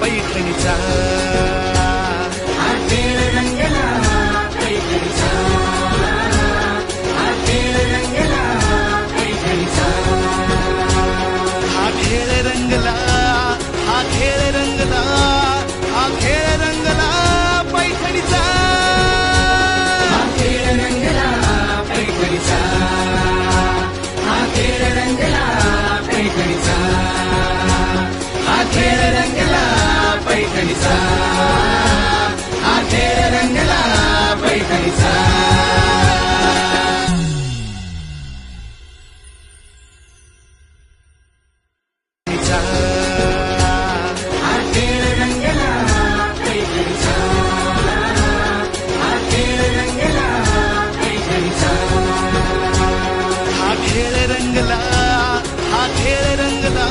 पैठणीचा. हा खेळ रंगला हा खेळ रंगला हा खेळ रंगला पैठणीचा. हा खेळ रंगला पैठणीचा. हा खेळ रंगला हा रंगला